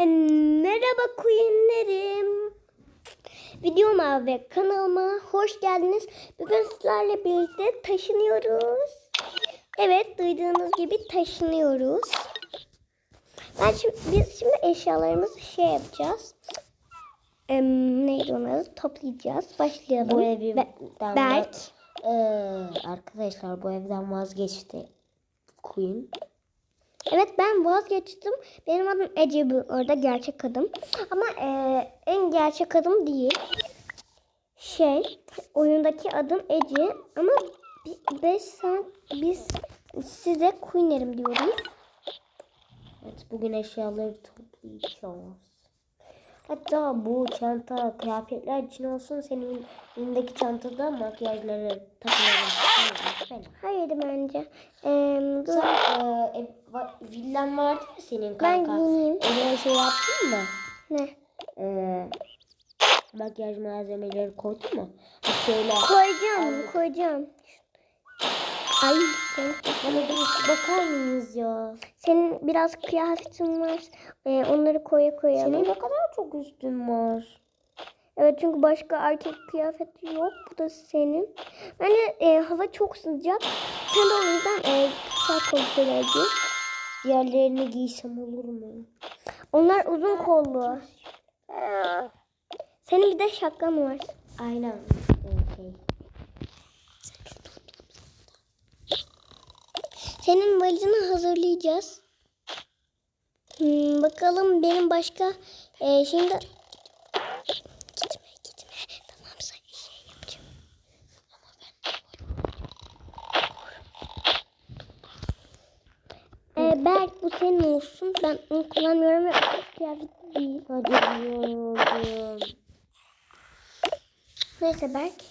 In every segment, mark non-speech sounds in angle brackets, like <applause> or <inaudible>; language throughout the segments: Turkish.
Merhaba Queen'lerim. Videoma ve kanalıma hoş geldiniz. Bugün sizlerle birlikte taşınıyoruz. Evet duyduğunuz gibi taşınıyoruz. Ben şimdi, biz şimdi eşyalarımızı şey yapacağız. Em, neydi onun adı? Toplayacağız. Başlayalım. Bu evi Be- Berk. Ee, arkadaşlar bu evden vazgeçti. Queen. Evet ben vazgeçtim. Benim adım Ece bu orada gerçek adım. Ama e, en gerçek adım değil. Şey oyundaki adım Ece ama 5 saat biz size Queen'lerim diyoruz. Evet bugün eşyaları toplayacağız. Hatta bu çanta kıyafetler için olsun senin elindeki çantada makyajları takılalım. Hayır bence. E, dur. Sen e, va- villan vardı ya senin Ben kanka. giyineyim. Oraya şey yaptın mı? Ne? E, makyaj malzemeleri koydun mu? Şöyle Koyacağım, koyacağım. Ay, sen- Bana bir bakar mıyız ya? senin biraz kıyafetin var. E, onları koya koyalım. Senin ne kadar çok üstün var. Evet çünkü başka erkek kıyafeti yok. Bu da senin. Bence e, hava çok sıcak. Sen de o yüzden e, kısa kol şeyler giy. Diğerlerini giysem olur mu? Onlar uzun kollu. Senin bir de şapkan var. Aynen. Senin valizini hazırlayacağız. Hmm, bakalım benim başka e, şimdi gitme gitme tamam sen şey yapacağım. E, Berk bu senin olsun. Ben onu kullanmıyorum ve kıyafet değil. Hadi yoruldum. Neyse Berk.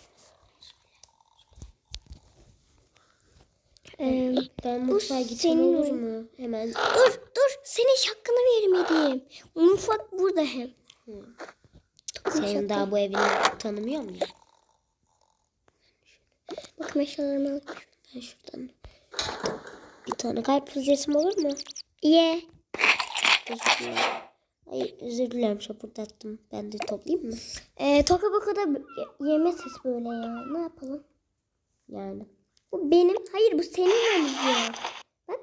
Ee, Ben mutfağa gitsem olur mu? Hemen. dur dur senin şapkanı vermediğim. Mutfak burada hem. Senin daha bu evini tanımıyor mu ya? Bakın eşyalarımı al. Ben şuradan bir tane kalp resim olur mu? Ye. Teşekkürler. Ay özür dilerim şapırdattım. Ben de toplayayım mı? Ee, Toka Boka'da ye- yeme sesi böyle ya. Ne yapalım? Yani. Bu benim. Hayır bu senin valizin. Bak.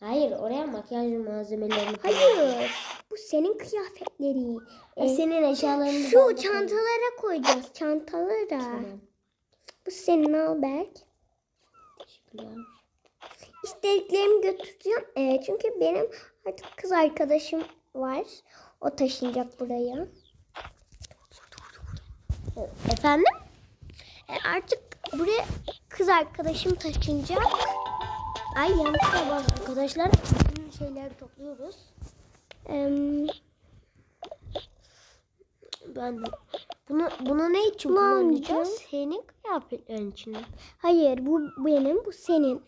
Hayır oraya makyaj malzemelerini. Hayır. Bu senin kıyafetleri. Ay, Ee, senin eşyalarını şu çantalara koyacağız. Çantalara. Tamam. Bu senin al Berk. Teşekkürler. İstediklerimi götüreceğim. Ee, çünkü benim artık kız arkadaşım var. O taşınacak buraya. Efendim? E, artık buraya kız arkadaşım taşınacak. Ay yanlışlıkla bastım. Arkadaşlar bütün şeyleri topluyoruz. Ee, Ben bunu bunu ne için kullanacağız? Senin kıyafetlerin için. hayır bu benim bu senin.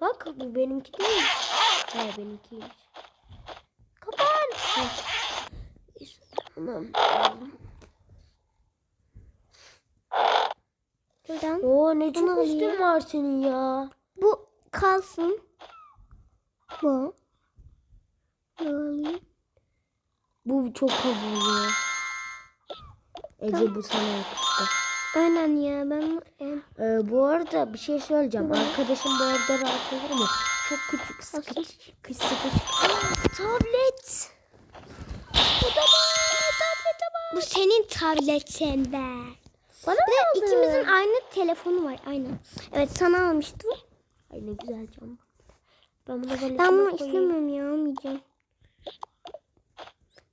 Bak bu benimki değil. Ha benimkiymiş. Kapan. Ha. Tamam. Buradan. Oo ne çok üstün var senin ya. Bu kalsın. Bu. Bunu alayım. Bu çok havalı. Ece bu sana yakıştı. Aynen ya ben em, Ee, bu arada bir şey söyleyeceğim. Arkadaşım bu evde rahat olur mu? Çok küçük, sıkıcık, sıkıcık. Tablet. Bu senin tabletin be. Bana mı de aldın? ikimizin aynı telefonu var aynı. Evet sana almıştım. Ay ne güzel cam. Ben bunu böyle Ben bunu istemiyorum ya almayacağım.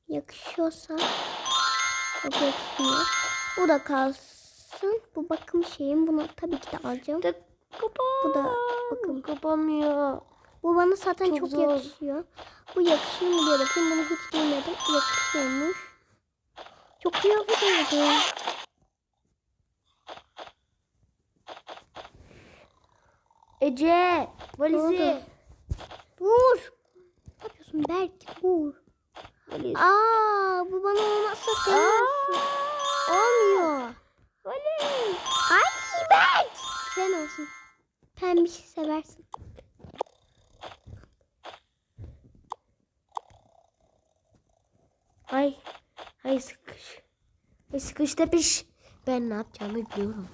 Yakışıyorsa. Yakışmıyor. Bu da kalsın. Bu bakım şeyim. Bunu tabii ki de alacağım. Da kapan. Bu da bakın. Kapanmıyor. Bu bana zaten Çok çok, zor. yakışıyor. Bu yakışıyor mu diye bakayım. Bunu hiç giymedim. Yakışıyormuş. Çok kıyafet oldu. Ece. Valizi. Vur. Ne yapıyorsun Berk? Vur. Valiz. Aa, bu bana olmazsa olsun. Olmuyor. Valiz. Ay Berk. Sen olsun. Pembiş seversin. Ay. Ay sıkış. Ay sıkış tepiş. Ben ne yapacağımı biliyorum.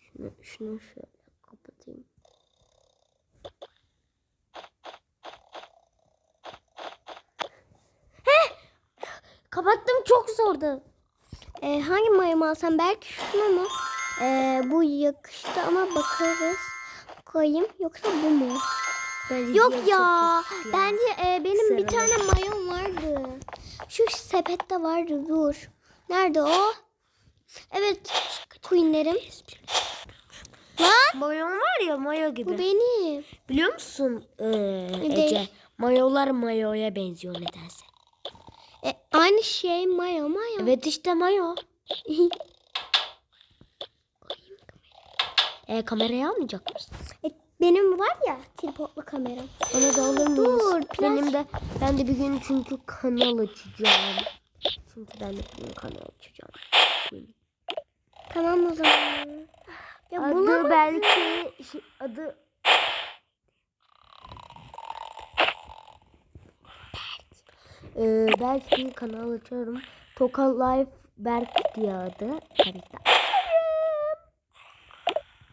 Şunu, şunu şöyle kapatayım. Kapattım çok zordu. Ee, hangi mayomu alsam? Belki şunu mu? Ee, bu yakıştı ama bakarız. Koyayım yoksa bu mu? Bence Yok çok ya. ya. Bence e, benim bir Sarı. tane mayom vardı. Şu sepette vardı. Dur. Nerede o? Evet. Queenlerim. Lan Mayon var ya mayo gibi. bu benim. Biliyor musun ee, değil. Ece? Mayolar mayoya benziyor nedense. E, aynı şey mayo mayo. Evet işte mayo. <laughs> E, kamerayı almayacak mısın? E, benim var ya tripodlu kameram. Bana da alır mıyız? Dur, plas- Benim de ben de bir gün çünkü kanal açacağım. Çünkü ben de gün kanal açacağım. Tamam o zaman. Ya Adı bulamadım. belki şey, adı Ee, belki bir kanal açarım. Toka Life Berk diye adı. Harita.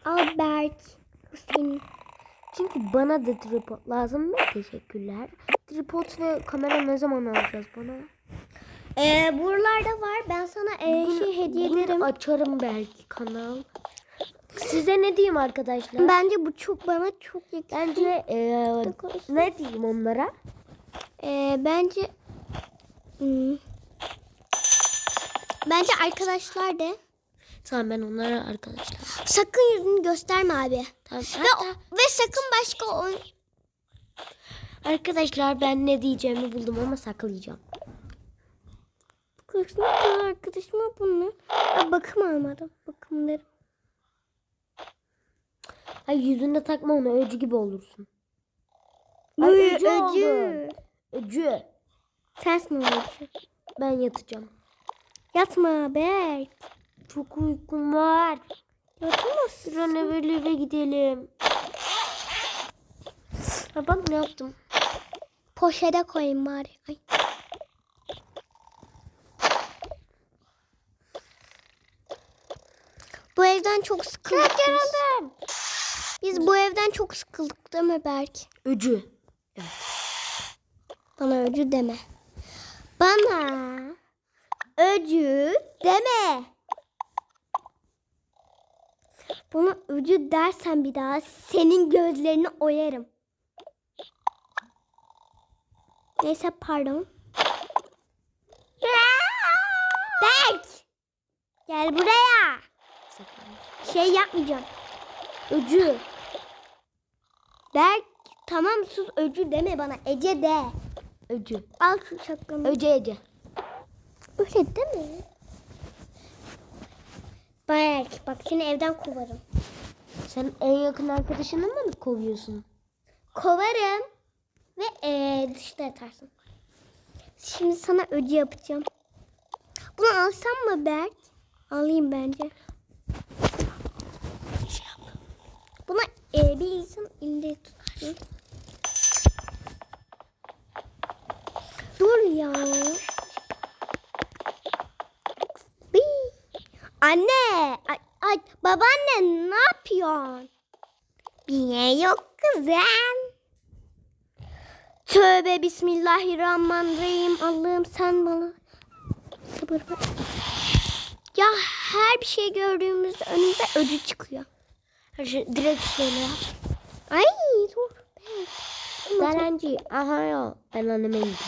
Al Berk. Senin. Çünkü bana da tripod lazım ve teşekkürler. Tripod ve kamera ne zaman alacağız bana? Ee, buralarda var. Ben sana e, şey hediye ederim. açarım belki kanal. Size ne diyeyim arkadaşlar? Bence bu çok bana çok yakın. Bence eee, ne diyeyim onlara? Ee, bence Hmm. Bence arkadaşlar de Tamam ben onlara arkadaşlar. sakın yüzünü gösterme abi. Tamam. Ve, ve sakın başka oyun Arkadaşlar ben ne diyeceğimi buldum ama saklayacağım. Kırsın arkadaşıma bunu. Aa, bakım almadım. Bakımları. Ay yüzünde takma onu öcü gibi olursun. Ay, öcü öcü. oldu. Öcü. Ters mi oldu? Ben yatacağım. Yatma Berk. Çok uykum var. Yatamazsın. Bir an evvel eve gidelim. Ha bak ne yaptım. Poşete koyayım bari. Ay. Bu evden çok sıkıldık biz. Biz bu evden çok sıkıldık değil mi Berk? Öcü. Bana öcü deme. Bana öcü deme. Buna öcü dersen bir daha senin gözlerini oyarım. Neyse pardon. Berk! Gel buraya. Şey yapmayacağım. Öcü. Berk tamam sus öcü deme bana Ece de. Öcü. Al şu şapkanı. Öcü Ece. Öyle deme. Berk bak seni evden kovarım. Sen en yakın arkadaşını mı kovuyorsun? Kovarım ve ee, dışta yatarsın. Şimdi sana ödü yapacağım. Bunu alsam mı Berk? Alayım bence. Ee, bir insan elinde tutarsın. Dur ya. Bii. Anne, ay, ay, babaanne ne yapıyorsun? Bir şey yok kızım. Tövbe bismillahirrahmanirrahim. Allah'ım sen bana sabır ver. Ya her bir şey gördüğümüzde önümüze ödü çıkıyor. Her şey direkt söyle yap. Ay dur. Garanti. Aha ya. Ben anneme gidiyorum.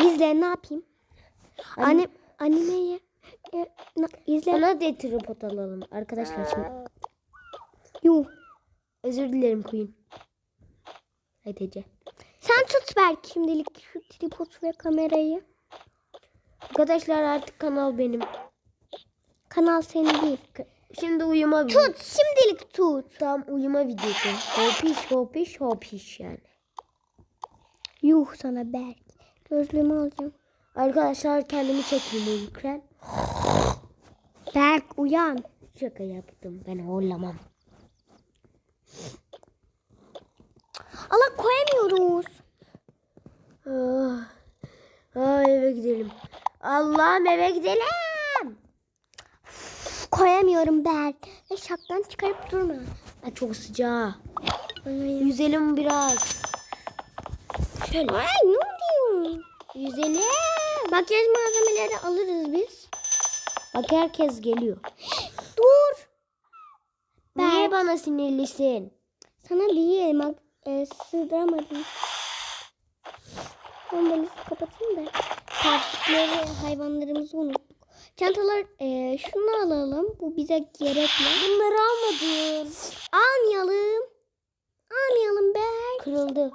İzle ne yapayım? Anne- Anne, animeyi e, na- izle. Ona da tripod alalım. Arkadaşlar şimdi. Yuh. Özür dilerim Queen. Haydi Ece. Sen tut belki şimdilik şu tripod ve kamerayı. Arkadaşlar artık kanal benim. Kanal senin değil. Şimdi uyuma videosu. Tut şimdilik tut. Tam uyuma videosu. Hopiş hopiş hopiş yani. Yuh sana Berk. Gözlüğümü alacağım. Arkadaşlar kendimi çekeyim uyurken. Berk uyan. Şaka yaptım. Ben horlamam. Allah koyamıyoruz. Ah, ah, eve gidelim. Allah'ım eve gidelim. Koyamıyorum Berk. Ve şaptan çıkarıp durma. Ay, çok sıcak. Yüzelim biraz. Şöyle. Ay ne oluyor? Yüzelim. Makyaj malzemeleri alırız biz. Bak herkes geliyor. <gasps> Dur. Niye Berk. bana sinirlisin? Sana değil bak e, sığdıramadım. Ben valizi kapatayım da. Taktikleri hayvanlarımızı unuttuk. Çantalar e, şunu alalım. Bu bize gerekli. Bunları almadım. Almayalım. Almayalım Berk. Kırıldı.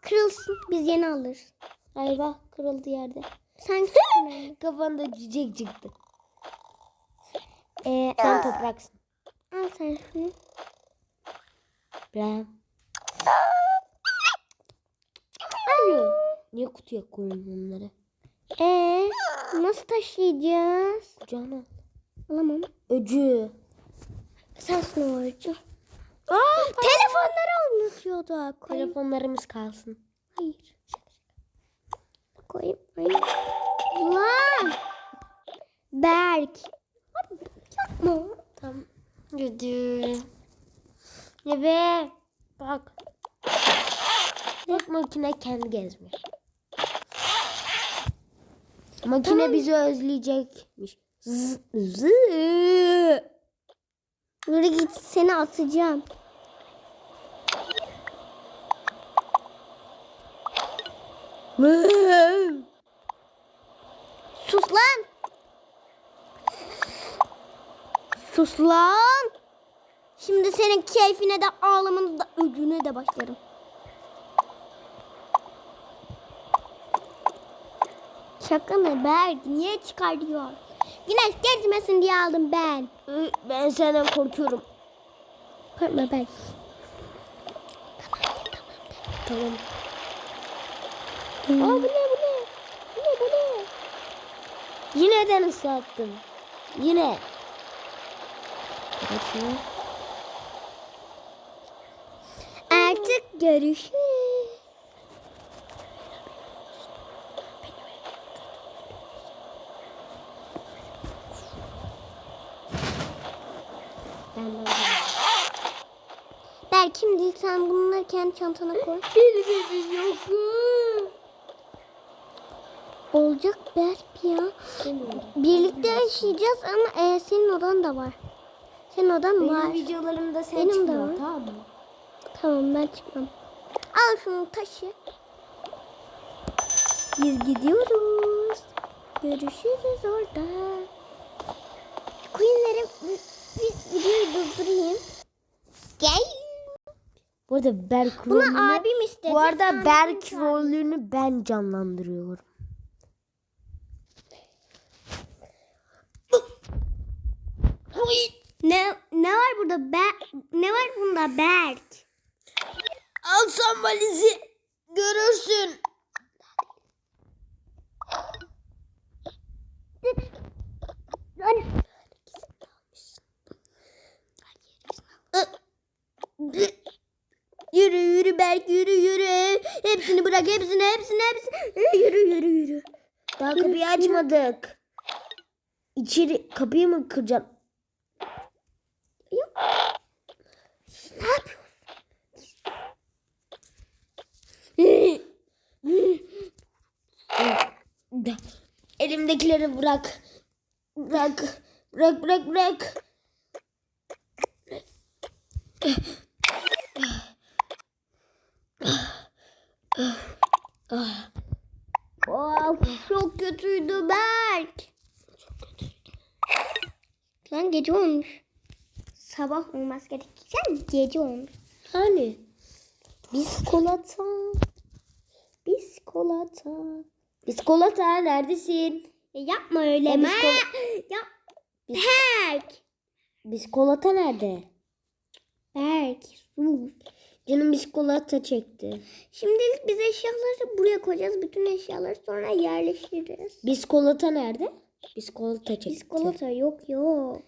Kırılsın. Biz yeni alırız. Ayva kırıldı yerde. Sen <laughs> Kafanda cücek çıktı. e, Sen topraksın. al sen şunu. Ben. Alo. Niye kutuya koyun bunları? E nasıl taşıyacağız? Kucağına. Alamam. Öcü. Sen şunu orcu. Telefonları unutuyorduk. Koy. Telefonlarımız kalsın. Hayır. Koyayım. Hayır. Lan. Berk. Yapma. Tamam. Güdü. Ne be? Bak. Bak makine kendi gezmiyor. Makine Tamam. bizi özleyecekmiş. Zzz, zzz. Yürü git seni atacağım. Sus lan. Sus lan. Şimdi senin keyfine de ağlamanı da ödüne de başlarım. Şaka mı Berk? Niye çıkartıyor? Güneş gezmesin diye aldım ben. Ben senden korkuyorum. Korkma Berk. Tamam. Hmm. Aa bu ne bu ne? Bu ne bu ne? Yine de ıslattım. Yine. Artık görüşürüz. Ben de Berk şimdi sen bunları kendi çantana koy. <laughs> Bilmem yok. Olacak Berk ya. Birlikte yaşayacağız ama e, senin odan da var. Senin odan Benim var. videolarımda sen Benim de çıkma, var. tamam mı? Tamam ben çıkmam. Al şunu taşı. Biz gidiyoruz. Görüşürüz orada. Queen'lerim videoyu durdurayım. Gel. Bu arada Berk Bunu rolünü, abim istedi. bu arada sen Berk rolünü ben canlandırıyorum. Ne ne var burada? Ber ne var bunda Berk? Alsam valizi görürsün. Hani Yürü yürü Berk yürü yürü. Hepsini bırak hepsini hepsini hepsini. Yürü yürü yürü. Daha kapıyı açmadık. İçeri kapıyı mı kıracağım? Yok. Ne yapıyorsun? Elimdekileri bırak. Bırak. Bırak bırak bırak. Of çok kötüydü Berk. Lan gece olmuş. Sabah olmaz gerekirken gece olmuş. Hani? Biskolata. Biskolata. Biskolata neredesin? Ya yapma öyle. Ya ma. biskol- Ya. Bis- Berk. Biskolata nerede? Berk sus. Canım biskolata çekti. Şimdilik biz eşyaları buraya koyacağız. Bütün eşyaları sonra yerleştiririz. Biskolata nerede? Biskolata çekti. Biskolata yok yok.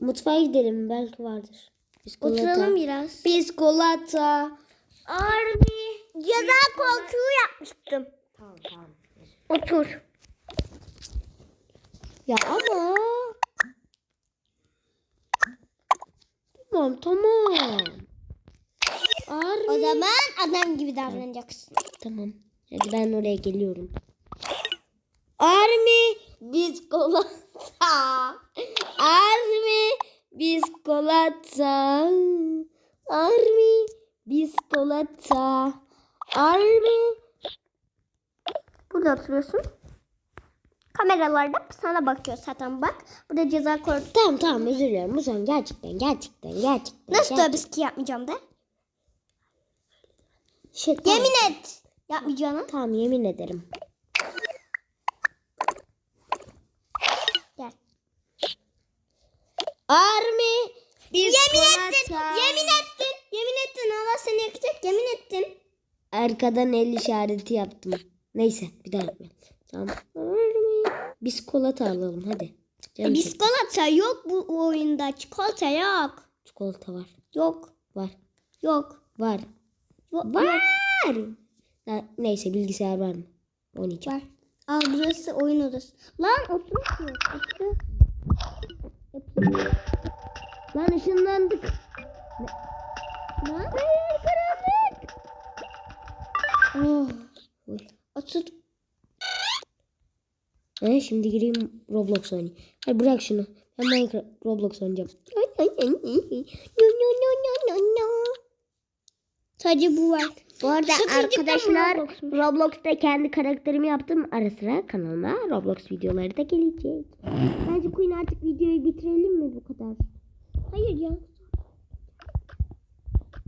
Mutfağa gidelim belki vardır. Biskolata. Oturalım biraz. Biskolata. Army. Ceza koltuğu yapmıştım. Tamam tamam. Otur. Ya ama. Tamam tamam. Army. O zaman adam gibi davranacaksın. Tamam. Hadi ben oraya geliyorum. Army biskolata. Army <laughs> biskolata. Army biskolata. Army. Burada oturuyorsun. Kameralarda sana bakıyor zaten bak. Burada ceza koltuğu. Tamam tamam özür dilerim. Son gerçekten gerçekten gerçekten. Nasıl gerçekten. tövbe ki yapmayacağım de. Şey, tamam. Yemin et. Yapmayacağını. Tamam yemin ederim. Army Yemin ettin. Yemin ettin. Yemin ettin. Allah seni yakacak. Yemin ettin. Arkadan el işareti yaptım. Neyse bir daha yapmayalım. Tamam. Biskolata alalım hadi. Canım çekti. Biskolata yok bu oyunda. Çikolata yok. Çikolata var. Yok. Var. Yok. Var. Yok. Var. Ha, neyse bilgisayar var mı? Oynayacağım. Var. Aa burası oyun odası. Lan oturmuyor. Otur. Lan ışınlandık. Lan hayır karanlık. Oh. Otur. Ha, şimdi gireyim Roblox oynayayım. Hadi bırak şunu. Ben Minecraft Roblox oynayacağım. Ay, ay, ay, ay. No, no, no, no, no, no. Sadece bu var. Bu arada arkadaşlar? Roblox'ta kendi karakterimi yaptım. Ara sıra kanalıma Roblox videoları da gelecek. Bence Queen artık videoyu bitirelim mi bu kadar? Hayır ya.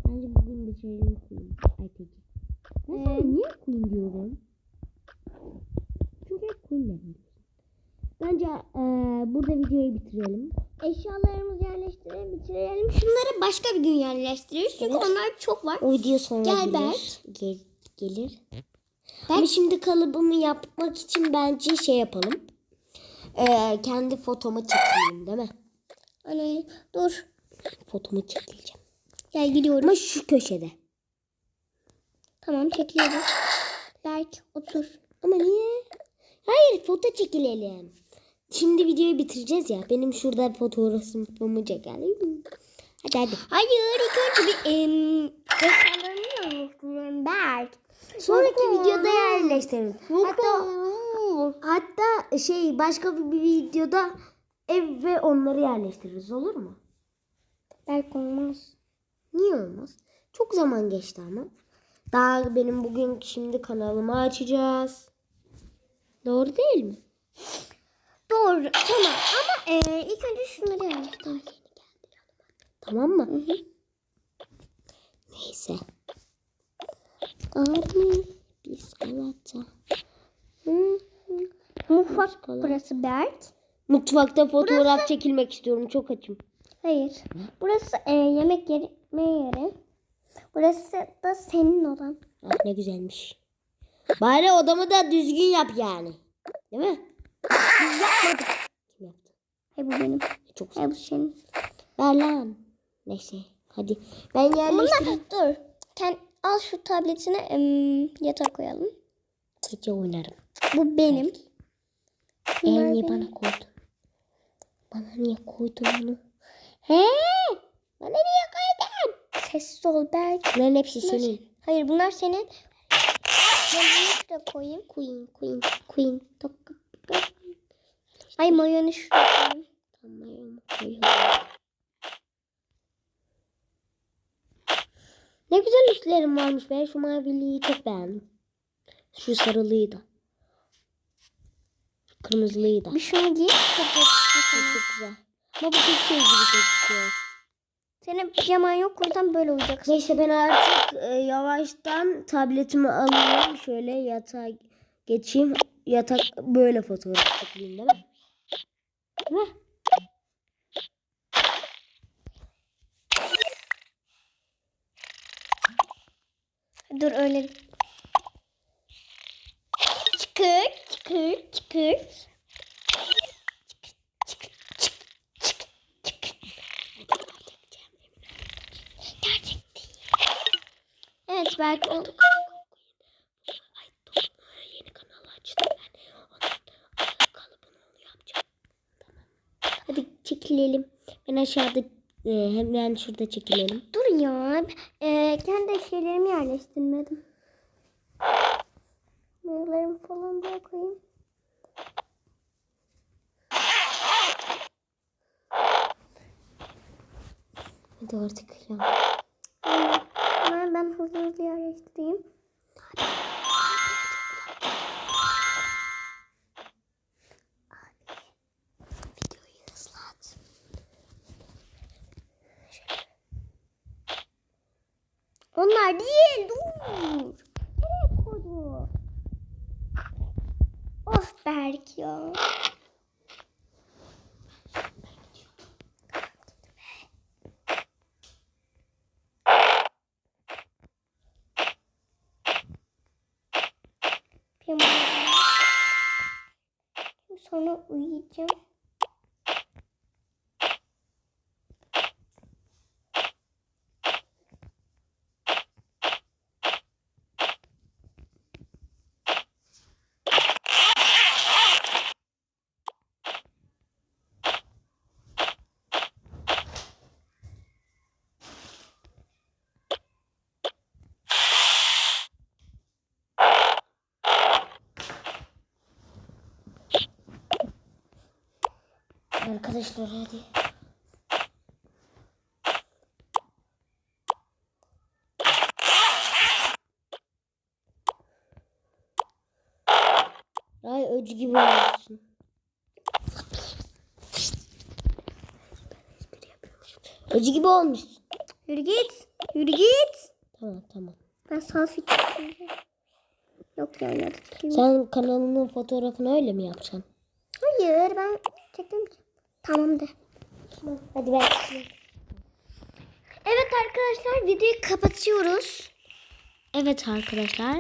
Bence bugün bitirelim Queen. Ben sana Ee, niye Queen diyorum? Çünkü Queen dedim. Bence eee, burada videoyu bitirelim. Eşyalarımızı yerleştirelim, bitirelim. Şunları başka bir gün yerleştiririz. Çünkü Evet. onlar çok var. O video sonra Gel gelir. Berk. Gel- gelir. Ama şimdi kalıbımı yapmak için bence şey yapalım. Eee, kendi fotomu çekeyim değil mi? Hani dur. Fotomu çekeceğim. Gel gidiyorum. Ama şu köşede. Tamam çekiyoruz. Berk otur. Ama niye? Hayır foto çekilelim. Şimdi videoyu bitireceğiz ya. Benim şurada fotoğrafımı çekelim. Hadi hadi. Hayır ilk önce bir em, eşyalarını yerleştirelim Berk. Sonraki videoda yerleştirin. Hatta, Hatta şey başka bir videoda ev ve onları yerleştiririz olur mu? Berk olmaz. Niye olmaz? Çok zaman geçti ama. Daha benim bugün şimdi kanalımı açacağız. Doğru değil mi? Doğru tamam ama e, ilk önce şunları yerleştirelim. Tamam mı? Hı hı. Neyse. Abi biskolata. Hı hı. Mutfak Biskolata. burası Berk. Mutfakta fotoğraf çekilmek istiyorum. Çok açım. Hayır. Burası e, yemek yeri, yeri. Burası da senin odan. Ah ne güzelmiş. Bari odamı da düzgün yap yani. Değil mi? Biz yapmadık. Kim yaptı? Hayır bu benim. Çok güzel. Bu senin. Ver lan. Neyse. Hadi. Ben yerleştireyim. Bunlar, dur. Sen al şu tabletine em, yatağa koyalım. Gece oynarım. Bu benim. Bunlar niye benim. bana koydun? Bana niye koydun bunu? He? Bana niye koydun? Sessiz ol Berk. Bunların hepsi Bunlar- senin. Hayır bunlar senin. Ben bunu şuraya koyayım. Queen, queen, queen. Tok. Ay mayonu. Tamam, koyuyorum. Ne güzel üstlerim varmış be. Şu maviliği çok beğendim. Şu sarılıyı da. Şu Kırmızılıyı da. Bir şunu giy. Çok Çok, sana. çok güzel. Ama bu çok şey gibi gözüküyor. Senin pijaman yok. O yüzden böyle olacaksın. Neyse ben artık e, yavaştan tabletimi alayım. Şöyle yatağa geçeyim. Yatak böyle fotoğraf çekeyim değil mi? Dur öyle. Çıkır, çıkır, çıkır. Evet belki. Çekilelim. Ben aşağıda e, hemen şurada çekilelim. Dur ya. Ee, kendi şeylerimi yerleştirmedim. Mayolarımı falan buraya koyayım. Hadi artık ya. Aynen. Hemen ben hızlı hızlı yerleştireyim. Videoyu hızlat. Onlar değil. Dur. Nereye koydu? Of Berk ya. Sonra uyuyacağım. Arkadaşlar hadi. Ay öcü gibi olmuşsun. Öcü gibi olmuşsun. Yürü git. Yürü git. Tamam tamam. Ben selfie çekeyim. Yok yani hadi çekeyim. Sen kanalının fotoğrafını öyle mi yapacaksın? Hayır ben çektim ki. Tamam de. Hadi ben. Evet arkadaşlar videoyu kapatıyoruz. Evet arkadaşlar.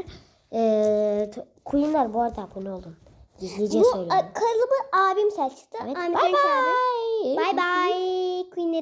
Ee, Queen'ler bu arada abone olun. Gizlice Bu söylüyorum. a, kalıbı abim seçti. Evet. Ahmet Bye bye. Bye bye. Queen'leri